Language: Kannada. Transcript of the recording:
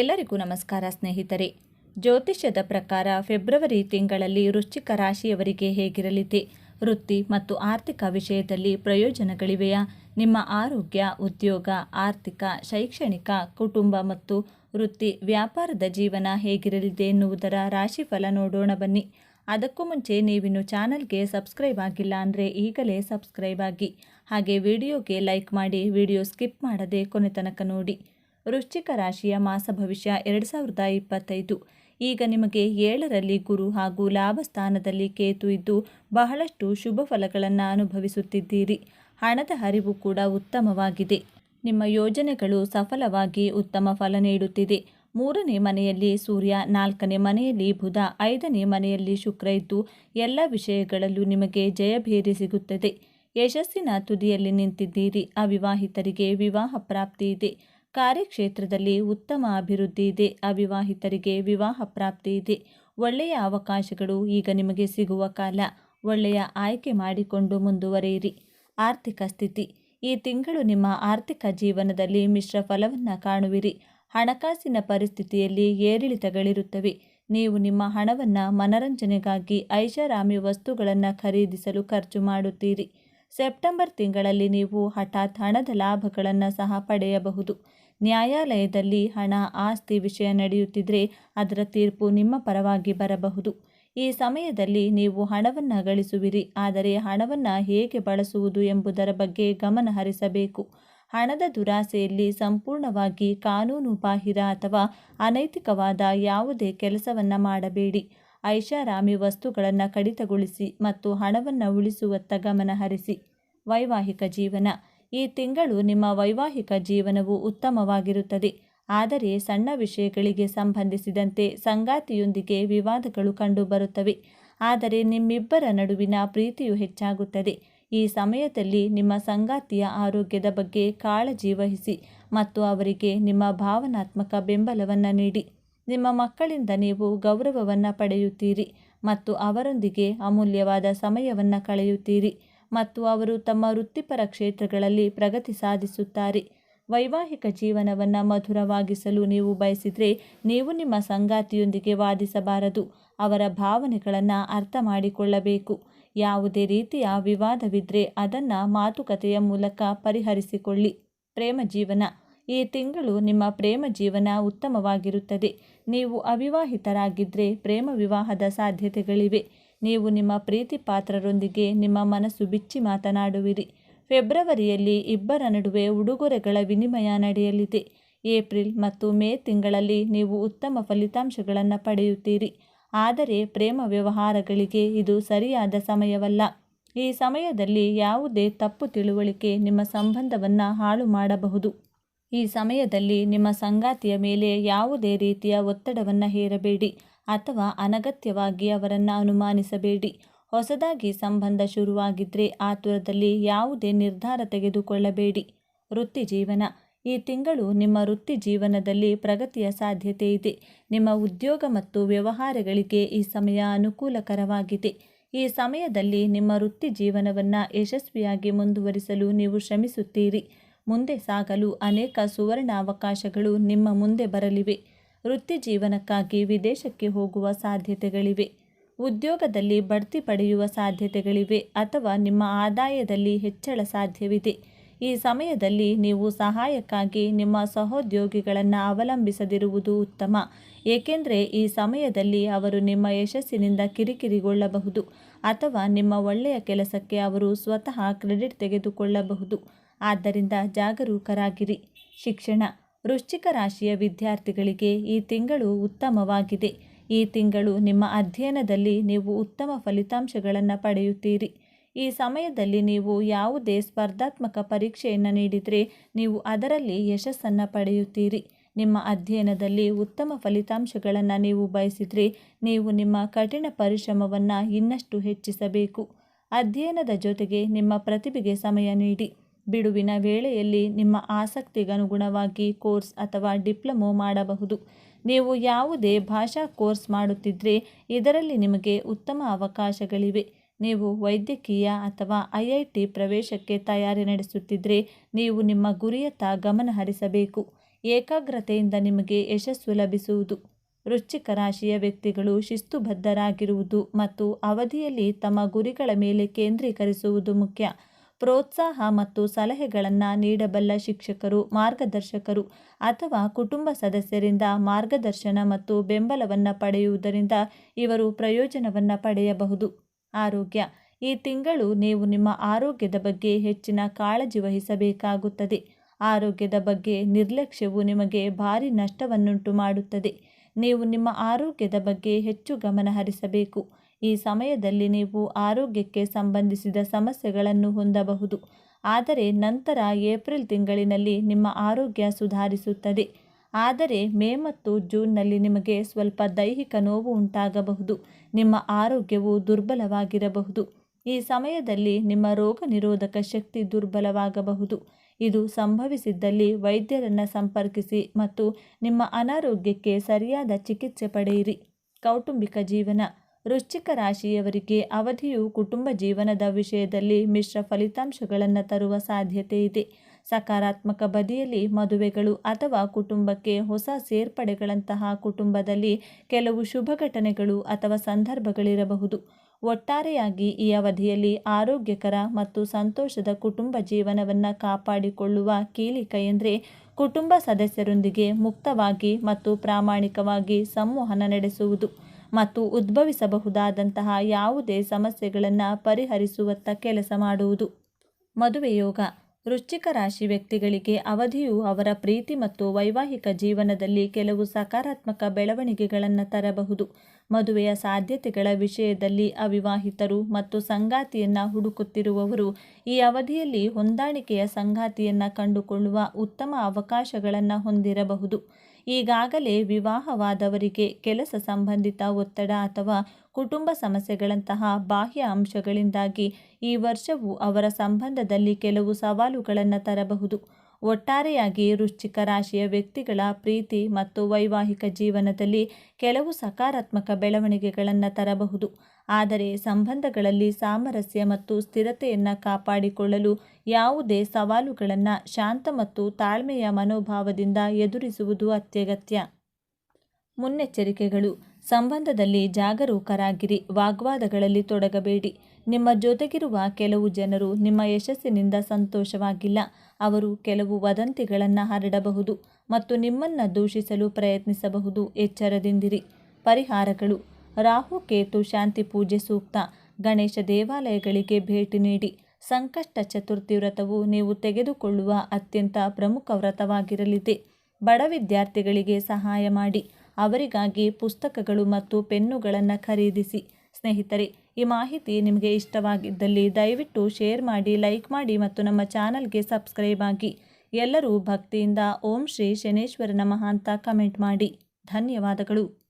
ಎಲ್ಲರಿಗೂ ನಮಸ್ಕಾರ ಸ್ನೇಹಿತರೆ. ಜ್ಯೋತಿಷ್ಯದ ಪ್ರಕಾರ ಫೆಬ್ರವರಿ ತಿಂಗಳಲ್ಲಿ ವೃಶ್ಚಿಕ ರಾಶಿಯವರಿಗೆ ಹೇಗಿರಲಿದೆ? ವೃತ್ತಿ ಮತ್ತು ಆರ್ಥಿಕ ವಿಷಯದಲ್ಲಿ ಪ್ರಯೋಜನಗಳಿವೆಯಾ? ನಿಮ್ಮ ಆರೋಗ್ಯ, ಉದ್ಯೋಗ, ಆರ್ಥಿಕ, ಶೈಕ್ಷಣಿಕ, ಕುಟುಂಬ ಮತ್ತು ವೃತ್ತಿ ವ್ಯಾಪಾರದ ಜೀವನ ಹೇಗಿರಲಿದೆ ಎನ್ನುವುದರ ರಾಶಿಫಲ ನೋಡೋಣ ಬನ್ನಿ. ಅದಕ್ಕೂ ಮುಂಚೆ ನೀವಿನ್ನು ಚಾನಲ್ಗೆ ಸಬ್ಸ್ಕ್ರೈಬ್ ಆಗಿಲ್ಲ ಅಂದರೆ ಈಗಲೇ ಸಬ್ಸ್ಕ್ರೈಬ್ ಆಗಿ. ಹಾಗೆ ವಿಡಿಯೋಗೆ ಲೈಕ್ ಮಾಡಿ, ವಿಡಿಯೋ ಸ್ಕಿಪ್ ಮಾಡದೆ ಕೊನೆ ತನಕ ನೋಡಿ. ವೃಶ್ಚಿಕ ರಾಶಿಯ ಮಾಸ ಭವಿಷ್ಯ ಎರಡು ಸಾವಿರದ ಇಪ್ಪತ್ತೈದು. ಈಗ ನಿಮಗೆ ಏಳರಲ್ಲಿ ಗುರು ಹಾಗೂ ಲಾಭ ಸ್ಥಾನದಲ್ಲಿ ಕೇತು ಇದ್ದು ಬಹಳಷ್ಟು ಶುಭ ಫಲಗಳನ್ನು ಅನುಭವಿಸುತ್ತಿದ್ದೀರಿ. ಹಣದ ಹರಿವು ಕೂಡ ಉತ್ತಮವಾಗಿದೆ. ನಿಮ್ಮ ಯೋಜನೆಗಳು ಸಫಲವಾಗಿ ಉತ್ತಮ ಫಲ ನೀಡುತ್ತಿದೆ. ಮೂರನೇ ಮನೆಯಲ್ಲಿ ಸೂರ್ಯ, ನಾಲ್ಕನೇ ಮನೆಯಲ್ಲಿ ಬುಧ, ಐದನೇ ಮನೆಯಲ್ಲಿ ಶುಕ್ರ ಇದ್ದು ಎಲ್ಲ ವಿಷಯಗಳಲ್ಲೂ ನಿಮಗೆ ಜಯಭೇರಿ ಸಿಗುತ್ತದೆ. ಯಶಸ್ಸಿನ ತುದಿಯಲ್ಲಿ ನಿಂತಿದ್ದೀರಿ. ಅವಿವಾಹಿತರಿಗೆ ವಿವಾಹ ಪ್ರಾಪ್ತಿ ಇದೆ. ಕಾರ್ಯಕ್ಷೇತ್ರದಲ್ಲಿ ಉತ್ತಮ ಅಭಿವೃದ್ಧಿ ಇದೆ. ಅವಿವಾಹಿತರಿಗೆ ವಿವಾಹ ಪ್ರಾಪ್ತಿ ಇದೆ. ಒಳ್ಳೆಯ ಅವಕಾಶಗಳು ಈಗ ನಿಮಗೆ ಸಿಗುವ ಕಾಲ. ಒಳ್ಳೆಯ ಆಯ್ಕೆ ಮಾಡಿಕೊಂಡು ಮುಂದುವರಿಯಿರಿ. ಆರ್ಥಿಕ ಸ್ಥಿತಿ. ಈ ತಿಂಗಳು ನಿಮ್ಮ ಆರ್ಥಿಕ ಜೀವನದಲ್ಲಿ ಮಿಶ್ರ ಫಲವನ್ನು ಕಾಣುವಿರಿ. ಹಣಕಾಸಿನ ಪರಿಸ್ಥಿತಿಯಲ್ಲಿ ಏರಿಳಿತಗಳಿರುತ್ತವೆ. ನೀವು ನಿಮ್ಮ ಹಣವನ್ನು ಮನರಂಜನೆಗಾಗಿ ಐಷಾರಾಮಿ ವಸ್ತುಗಳನ್ನು ಖರೀದಿಸಲು ಖರ್ಚು ಮಾಡುತ್ತೀರಿ. ಸೆಪ್ಟೆಂಬರ್ ತಿಂಗಳಲ್ಲಿ ನೀವು ಹಠಾತ್ ಹಣದ ಲಾಭಗಳನ್ನು ಸಹ ಪಡೆಯಬಹುದು. ನ್ಯಾಯಾಲಯದಲ್ಲಿ ಹಣ ಆಸ್ತಿ ವಿಷಯ ನಡೆಯುತ್ತಿದ್ದರೆ ಅದರ ತೀರ್ಪು ನಿಮ್ಮ ಪರವಾಗಿ ಬರಬಹುದು. ಈ ಸಮಯದಲ್ಲಿ ನೀವು ಹಣವನ್ನು ಗಳಿಸುವಿರಿ, ಆದರೆ ಹಣವನ್ನು ಹೇಗೆ ಬಳಸುವುದು ಎಂಬುದರ ಬಗ್ಗೆ ಗಮನ ಹರಿಸಬೇಕು. ಹಣದ ದುರಾಸೆಯಲ್ಲಿ ಸಂಪೂರ್ಣವಾಗಿ ಕಾನೂನು ಬಾಹಿರ ಅಥವಾ ಅನೈತಿಕವಾದ ಯಾವುದೇ ಕೆಲಸವನ್ನು ಮಾಡಬೇಡಿ. ಐಷಾರಾಮಿ ವಸ್ತುಗಳನ್ನು ಕಡಿತಗೊಳಿಸಿ ಮತ್ತು ಹಣವನ್ನು ಉಳಿಸುವತ್ತ ಗಮನ ಹರಿಸಿ. ವೈವಾಹಿಕ ಜೀವನ. ಈ ತಿಂಗಳು ನಿಮ್ಮ ವೈವಾಹಿಕ ಜೀವನವು ಉತ್ತಮವಾಗಿರುತ್ತದೆ. ಆದರೆ ಸಣ್ಣ ವಿಷಯಗಳಿಗೆ ಸಂಬಂಧಿಸಿದಂತೆ ಸಂಗಾತಿಯೊಂದಿಗೆ ವಿವಾದಗಳು ಕಂಡುಬರುತ್ತವೆ. ಆದರೆ ನಿಮ್ಮಿಬ್ಬರ ನಡುವಿನ ಪ್ರೀತಿಯು ಹೆಚ್ಚಾಗುತ್ತದೆ. ಈ ಸಮಯದಲ್ಲಿ ನಿಮ್ಮ ಸಂಗಾತಿಯ ಆರೋಗ್ಯದ ಬಗ್ಗೆ ಕಾಳಜಿ ವಹಿಸಿ ಮತ್ತು ಅವರಿಗೆ ನಿಮ್ಮ ಭಾವನಾತ್ಮಕ ಬೆಂಬಲವನ್ನು ನೀಡಿ. ನಿಮ್ಮ ಮಕ್ಕಳಿಂದ ನೀವು ಗೌರವವನ್ನು ಪಡೆಯುತ್ತೀರಿ ಮತ್ತು ಅವರೊಂದಿಗೆ ಅಮೂಲ್ಯವಾದ ಸಮಯವನ್ನು ಕಳೆಯುತ್ತೀರಿ. ಮತ್ತು ಅವರು ತಮ್ಮ ವೃತ್ತಿಪರ ಕ್ಷೇತ್ರಗಳಲ್ಲಿ ಪ್ರಗತಿ ಸಾಧಿಸುತ್ತಾರೆ. ವೈವಾಹಿಕ ಜೀವನವನ್ನು ಮಧುರವಾಗಿಸಲು ನೀವು ಬಯಸಿದರೆ ನೀವು ನಿಮ್ಮ ಸಂಗಾತಿಯೊಂದಿಗೆ ವಾದಿಸಬಾರದು. ಅವರ ಭಾವನೆಗಳನ್ನು ಅರ್ಥ ಮಾಡಿಕೊಳ್ಳಬೇಕು. ಯಾವುದೇ ರೀತಿಯ ವಿವಾದವಿದ್ದರೆ ಅದನ್ನು ಮಾತುಕತೆಯ ಮೂಲಕ ಪರಿಹರಿಸಿಕೊಳ್ಳಿ. ಪ್ರೇಮ ಜೀವನ. ಈ ತಿಂಗಳು ನಿಮ್ಮ ಪ್ರೇಮ ಜೀವನ ಉತ್ತಮವಾಗಿರುತ್ತದೆ. ನೀವು ಅವಿವಾಹಿತರಾಗಿದ್ದರೆ ಪ್ರೇಮ ವಿವಾಹದ ಸಾಧ್ಯತೆಗಳಿವೆ. ನೀವು ನಿಮ್ಮ ಪ್ರೀತಿ ಪಾತ್ರರೊಂದಿಗೆ ನಿಮ್ಮ ಮನಸ್ಸು ಬಿಚ್ಚಿ ಮಾತನಾಡುವಿರಿ. ಫೆಬ್ರವರಿಯಲ್ಲಿ ಇಬ್ಬರ ನಡುವೆ ಉಡುಗೊರೆಗಳ ವಿನಿಮಯ ನಡೆಯಲಿದೆ. ಏಪ್ರಿಲ್ ಮತ್ತು ಮೇ ತಿಂಗಳಲ್ಲಿ ನೀವು ಉತ್ತಮ ಫಲಿತಾಂಶಗಳನ್ನು ಪಡೆಯುತ್ತೀರಿ. ಆದರೆ ಪ್ರೇಮ ವ್ಯವಹಾರಗಳಿಗೆ ಇದು ಸರಿಯಾದ ಸಮಯವಲ್ಲ. ಈ ಸಮಯದಲ್ಲಿ ಯಾವುದೇ ತಪ್ಪು ತಿಳುವಳಿಕೆ ನಿಮ್ಮ ಸಂಬಂಧವನ್ನು ಹಾಳು ಮಾಡಬಹುದು. ಈ ಸಮಯದಲ್ಲಿ ನಿಮ್ಮ ಸಂಗಾತಿಯ ಮೇಲೆ ಯಾವುದೇ ರೀತಿಯ ಒತ್ತಡವನ್ನು ಹೇರಬೇಡಿ. ಅಥವಾ ಅನಗತ್ಯವಾಗಿ ಅವರನ್ನು ಅನುಮಾನಿಸಬೇಡಿ. ಹೊಸದಾಗಿ ಸಂಬಂಧ ಶುರುವಾಗಿದ್ದರೆ ಆತುರದಲ್ಲಿ ಯಾವುದೇ ನಿರ್ಧಾರ ತೆಗೆದುಕೊಳ್ಳಬೇಡಿ. ವೃತ್ತಿ ಜೀವನ. ಈ ತಿಂಗಳು ನಿಮ್ಮ ವೃತ್ತಿ ಜೀವನದಲ್ಲಿ ಪ್ರಗತಿಯ ಸಾಧ್ಯತೆ ಇದೆ. ನಿಮ್ಮ ಉದ್ಯೋಗ ಮತ್ತು ವ್ಯವಹಾರಗಳಿಗೆ ಈ ಸಮಯ ಅನುಕೂಲಕರವಾಗಿದೆ. ಈ ಸಮಯದಲ್ಲಿ ನಿಮ್ಮ ವೃತ್ತಿ ಜೀವನವನ್ನು ಯಶಸ್ವಿಯಾಗಿ ಮುಂದುವರಿಸಲು ನೀವು ಶ್ರಮಿಸುತ್ತೀರಿ. ಮುಂದೆ ಸಾಗಲು ಅನೇಕ ಸುವರ್ಣ ಅವಕಾಶಗಳು ನಿಮ್ಮ ಮುಂದೆ ಬರಲಿವೆ. ವೃತ್ತಿ ಜೀವನಕ್ಕಾಗಿ ವಿದೇಶಕ್ಕೆ ಹೋಗುವ ಸಾಧ್ಯತೆಗಳಿವೆ. ಉದ್ಯೋಗದಲ್ಲಿ ಬಡ್ತಿ ಪಡೆಯುವ ಸಾಧ್ಯತೆಗಳಿವೆ ಅಥವಾ ನಿಮ್ಮ ಆದಾಯದಲ್ಲಿ ಹೆಚ್ಚಳ ಸಾಧ್ಯವಿದೆ. ಈ ಸಮಯದಲ್ಲಿ ನೀವು ಸಹಾಯಕ್ಕಾಗಿ ನಿಮ್ಮ ಸಹೋದ್ಯೋಗಿಗಳನ್ನು ಅವಲಂಬಿಸದಿರುವುದು ಉತ್ತಮ. ಏಕೆಂದರೆ ಈ ಸಮಯದಲ್ಲಿ ಅವರು ನಿಮ್ಮ ಯಶಸ್ಸಿನಿಂದ ಕಿರಿಕಿರಿಗೊಳ್ಳಬಹುದು ಅಥವಾ ನಿಮ್ಮ ಒಳ್ಳೆಯ ಕೆಲಸಕ್ಕೆ ಅವರು ಸ್ವತಃ ಕ್ರೆಡಿಟ್ ತೆಗೆದುಕೊಳ್ಳಬಹುದು. ಆದ್ದರಿಂದ ಜಾಗರೂಕರಾಗಿರಿ. ಶಿಕ್ಷಣ. ವೃಶ್ಚಿಕ ರಾಶಿಯ ವಿದ್ಯಾರ್ಥಿಗಳಿಗೆ ಈ ತಿಂಗಳು ಉತ್ತಮವಾಗಿದೆ. ಈ ತಿಂಗಳು ನಿಮ್ಮ ಅಧ್ಯಯನದಲ್ಲಿ ನೀವು ಉತ್ತಮ ಫಲಿತಾಂಶಗಳನ್ನು ಪಡೆಯುತ್ತೀರಿ. ಈ ಸಮಯದಲ್ಲಿ ನೀವು ಯಾವುದೇ ಸ್ಪರ್ಧಾತ್ಮಕ ಪರೀಕ್ಷೆಯನ್ನು ನೀಡಿದರೆ ನೀವು ಅದರಲ್ಲಿ ಯಶಸ್ಸನ್ನು ಪಡೆಯುತ್ತೀರಿ. ನಿಮ್ಮ ಅಧ್ಯಯನದಲ್ಲಿ ಉತ್ತಮ ಫಲಿತಾಂಶಗಳನ್ನು ನೀವು ಬಯಸಿದರೆ ನೀವು ನಿಮ್ಮ ಕಠಿಣ ಪರಿಶ್ರಮವನ್ನು ಇನ್ನಷ್ಟು ಹೆಚ್ಚಿಸಬೇಕು. ಅಧ್ಯಯನದ ಜೊತೆಗೆ ನಿಮ್ಮ ಪ್ರತಿಭೆಗೆ ಸಮಯ ನೀಡಿ. ಬಿಡುವಿನ ವೇಳೆಯಲ್ಲಿ ನಿಮ್ಮ ಆಸಕ್ತಿಗನುಗುಣವಾಗಿ ಕೋರ್ಸ್ ಅಥವಾ ಡಿಪ್ಲೊಮೊ ಮಾಡಬಹುದು. ನೀವು ಯಾವುದೇ ಭಾಷಾ ಕೋರ್ಸ್ ಮಾಡುತ್ತಿದ್ದರೆ ಇದರಲ್ಲಿ ನಿಮಗೆ ಉತ್ತಮ ಅವಕಾಶಗಳಿವೆ. ನೀವು ವೈದ್ಯಕೀಯ ಅಥವಾ ಐ ಟಿ ಪ್ರವೇಶಕ್ಕೆ ತಯಾರಿ ನಡೆಸುತ್ತಿದ್ದರೆ ನೀವು ನಿಮ್ಮ ಗುರಿಯತ್ತ ಗಮನ ಹರಿಸಬೇಕು ಏಕಾಗ್ರತೆಯಿಂದ ನಿಮಗೆ ಯಶಸ್ಸು ಲಭಿಸುವುದು. ರುಚಿಕ ರಾಶಿಯ ವ್ಯಕ್ತಿಗಳು ಶಿಸ್ತುಬದ್ಧರಾಗಿರುವುದು ಮತ್ತು ಅವಧಿಯಲ್ಲಿ ತಮ್ಮ ಗುರಿಗಳ ಮೇಲೆ ಕೇಂದ್ರೀಕರಿಸುವುದು ಮುಖ್ಯ. ಪ್ರೋತ್ಸಾಹ ಮತ್ತು ಸಲಹೆಗಳನ್ನು ನೀಡಬಲ್ಲ ಶಿಕ್ಷಕರು, ಮಾರ್ಗದರ್ಶಕರು ಅಥವಾ ಕುಟುಂಬ ಸದಸ್ಯರಿಂದ ಮಾರ್ಗದರ್ಶನ ಮತ್ತು ಬೆಂಬಲವನ್ನು ಪಡೆಯುವುದರಿಂದ ಇವರು ಪ್ರಯೋಜನವನ್ನು ಪಡೆಯಬಹುದು. ಆರೋಗ್ಯ. ಈ ತಿಂಗಳು ನೀವು ನಿಮ್ಮ ಆರೋಗ್ಯದ ಬಗ್ಗೆ ಹೆಚ್ಚಿನ ಕಾಳಜಿ ವಹಿಸಬೇಕಾಗುತ್ತದೆ. ಆರೋಗ್ಯದ ಬಗ್ಗೆ ನಿರ್ಲಕ್ಷ್ಯವು ನಿಮಗೆ ಭಾರಿ ನಷ್ಟವನ್ನುಂಟು ಮಾಡುತ್ತದೆ ನೀವು ನಿಮ್ಮ ಆರೋಗ್ಯದ ಬಗ್ಗೆ ಹೆಚ್ಚು ಗಮನ ಹರಿಸಬೇಕು ಈ ಸಮಯದಲ್ಲಿ ನೀವು ಆರೋಗ್ಯಕ್ಕೆ ಸಂಬಂಧಿಸಿದ ಸಮಸ್ಯೆಗಳನ್ನು ಹೊಂದಬಹುದು. ಆದರೆ ನಂತರ ಏಪ್ರಿಲ್ ತಿಂಗಳಿನಲ್ಲಿ ನಿಮ್ಮ ಆರೋಗ್ಯ ಸುಧಾರಿಸುತ್ತದೆ. ಆದರೆ ಮೇ ಮತ್ತು ಜೂನ್ನಲ್ಲಿ ನಿಮಗೆ ಸ್ವಲ್ಪ ದೈಹಿಕ ನೋವು ಉಂಟಾಗಬಹುದು. ನಿಮ್ಮ ಆರೋಗ್ಯವು ದುರ್ಬಲವಾಗಿರಬಹುದು. ಈ ಸಮಯದಲ್ಲಿ ನಿಮ್ಮ ರೋಗ ನಿರೋಧಕ ಶಕ್ತಿ ದುರ್ಬಲವಾಗಬಹುದು. ಇದು ಸಂಭವಿಸಿದ್ದಲ್ಲಿ ವೈದ್ಯರನ್ನು ಸಂಪರ್ಕಿಸಿ ಮತ್ತು ನಿಮ್ಮ ಅನಾರೋಗ್ಯಕ್ಕೆ ಸರಿಯಾದ ಚಿಕಿತ್ಸೆ ಪಡೆಯಿರಿ. ಕೌಟುಂಬಿಕ ಜೀವನ. ವೃಶ್ಚಿಕ ರಾಶಿಯವರಿಗೆ ಅವಧಿಯು ಕುಟುಂಬ ಜೀವನದ ವಿಷಯದಲ್ಲಿ ಮಿಶ್ರ ಫಲಿತಾಂಶಗಳನ್ನು ತರುವ ಸಾಧ್ಯತೆ ಇದೆ. ಸಕಾರಾತ್ಮಕ ಬದಿಯಲ್ಲಿ ಮದುವೆಗಳು ಅಥವಾ ಕುಟುಂಬಕ್ಕೆ ಹೊಸ ಸೇರ್ಪಡೆಗಳಂತಹ ಕುಟುಂಬದಲ್ಲಿ ಕೆಲವು ಶುಭ ಘಟನೆಗಳು ಅಥವಾ ಸಂದರ್ಭಗಳಿರಬಹುದು. ಒಟ್ಟಾರೆಯಾಗಿ ಈ ಅವಧಿಯಲ್ಲಿ ಆರೋಗ್ಯಕರ ಮತ್ತು ಸಂತೋಷದ ಕುಟುಂಬ ಜೀವನವನ್ನು ಕಾಪಾಡಿಕೊಳ್ಳುವ ಕೀಲಿಕ ಎಂದರೆ ಕುಟುಂಬ ಸದಸ್ಯರೊಂದಿಗೆ ಮುಕ್ತವಾಗಿ ಮತ್ತು ಪ್ರಾಮಾಣಿಕವಾಗಿ ಸಂವಹನ ನಡೆಸುವುದು. ಮತ್ತು ಉದ್ಭವಿಸಬಹುದಾದಂತಹ ಯಾವುದೇ ಸಮಸ್ಯೆಗಳನ್ನು ಪರಿಹರಿಸುವತ್ತ ಕೆಲಸ ಮಾಡುವುದು. ಮದುವೆ ಯೋಗ. ವೃಶ್ಚಿಕ ರಾಶಿ ವ್ಯಕ್ತಿಗಳಿಗೆ ಅವಧಿಯು ಅವರ ಪ್ರೀತಿ ಮತ್ತು ವೈವಾಹಿಕ ಜೀವನದಲ್ಲಿ ಕೆಲವು ಸಕಾರಾತ್ಮಕ ಬೆಳವಣಿಗೆಗಳನ್ನು ತರಬಹುದು. ಮದುವೆಯ ಸಾಧ್ಯತೆಗಳ ವಿಷಯದಲ್ಲಿ ಅವಿವಾಹಿತರು ಮತ್ತು ಸಂಗಾತಿಯನ್ನು ಹುಡುಕುತ್ತಿರುವವರು ಈ ಅವಧಿಯಲ್ಲಿ ಹೊಂದಾಣಿಕೆಯ ಸಂಗಾತಿಯನ್ನು ಕಂಡುಕೊಳ್ಳುವ ಉತ್ತಮ ಅವಕಾಶಗಳನ್ನು ಹೊಂದಿರಬಹುದು. ಈಗಾಗಲೇ ವಿವಾಹವಾದವರಿಗೆ ಕೆಲಸ ಸಂಬಂಧಿತ ಒತ್ತಡ ಅಥವಾ ಕುಟುಂಬ ಸಮಸ್ಯೆಗಳಂತಹ ಬಾಹ್ಯ ಅಂಶಗಳಿಂದಾಗಿ ಈ ವರ್ಷವು ಅವರ ಸಂಬಂಧದಲ್ಲಿ ಕೆಲವು ಸವಾಲುಗಳನ್ನು ತರಬಹುದು. ಒಟ್ಟಾರೆಯಾಗಿ ವೃಶ್ಚಿಕ ರಾಶಿಯ ವ್ಯಕ್ತಿಗಳ ಪ್ರೀತಿ ಮತ್ತು ವೈವಾಹಿಕ ಜೀವನದಲ್ಲಿ ಕೆಲವು ಸಕಾರಾತ್ಮಕ ಬೆಳವಣಿಗೆಗಳನ್ನು ತರಬಹುದು. ಆದರೆ ಸಂಬಂಧಗಳಲ್ಲಿ ಸಾಮರಸ್ಯ ಮತ್ತು ಸ್ಥಿರತೆಯನ್ನು ಕಾಪಾಡಿಕೊಳ್ಳಲು ಯಾವುದೇ ಸವಾಲುಗಳನ್ನು ಶಾಂತ ಮತ್ತು ತಾಳ್ಮೆಯ ಮನೋಭಾವದಿಂದ ಎದುರಿಸುವುದು ಅತ್ಯಗತ್ಯ. ಮುನ್ನೆಚ್ಚರಿಕೆಗಳು. ಸಂಬಂಧದಲ್ಲಿ ಜಾಗರೂಕರಾಗಿರಿ. ವಾಗ್ವಾದಗಳಲ್ಲಿ ತೊಡಗಬೇಡಿ. ನಿಮ್ಮ ಜೊತೆಗಿರುವ ಕೆಲವು ಜನರು ನಿಮ್ಮ ಯಶಸ್ಸಿನಿಂದ ಸಂತೋಷವಾಗಿಲ್ಲ. ಅವರು ಕೆಲವು ವದಂತಿಗಳನ್ನು ಹರಡಬಹುದು ಮತ್ತು ನಿಮ್ಮನ್ನು ದೂಷಿಸಲು ಪ್ರಯತ್ನಿಸಬಹುದು. ಎಚ್ಚರದಿಂದಿರಿ. ಪರಿಹಾರಗಳು. ರಾಹು ಕೇತು ಶಾಂತಿ ಪೂಜೆ ಸೂಕ್ತ. ಗಣೇಶ ದೇವಾಲಯಗಳಿಗೆ ಭೇಟಿ ನೀಡಿ. ಸಂಕಷ್ಟ ಚತುರ್ಥಿ ವ್ರತವು ನೀವು ತೆಗೆದುಕೊಳ್ಳುವ ಅತ್ಯಂತ ಪ್ರಮುಖ ವ್ರತವಾಗಿರಲಿದೆ. ಬಡ ವಿದ್ಯಾರ್ಥಿಗಳಿಗೆ ಸಹಾಯ ಮಾಡಿ. ಅವರಿಗಾಗಿ ಪುಸ್ತಕಗಳು ಮತ್ತು ಪೆನ್ನುಗಳನ್ನು ಖರೀದಿಸಿ. ಸ್ನೇಹಿತರೆ, ಈ ಮಾಹಿತಿ ನಿಮಗೆ ಇಷ್ಟವಾಗಿದ್ದಲ್ಲಿ ದಯವಿಟ್ಟು ಶೇರ್ ಮಾಡಿ, ಲೈಕ್ ಮಾಡಿ ಮತ್ತು ನಮ್ಮ ಚಾನಲ್ಗೆ ಸಬ್ಸ್ಕ್ರೈಬ್ ಆಗಿ. ಎಲ್ಲರೂ ಭಕ್ತಿಯಿಂದ ಓಂ ಶ್ರೀ ಶನೇಶ್ವರ ನಮಃ ಅಂತ ಕಮೆಂಟ್ ಮಾಡಿ. ಧನ್ಯವಾದಗಳು.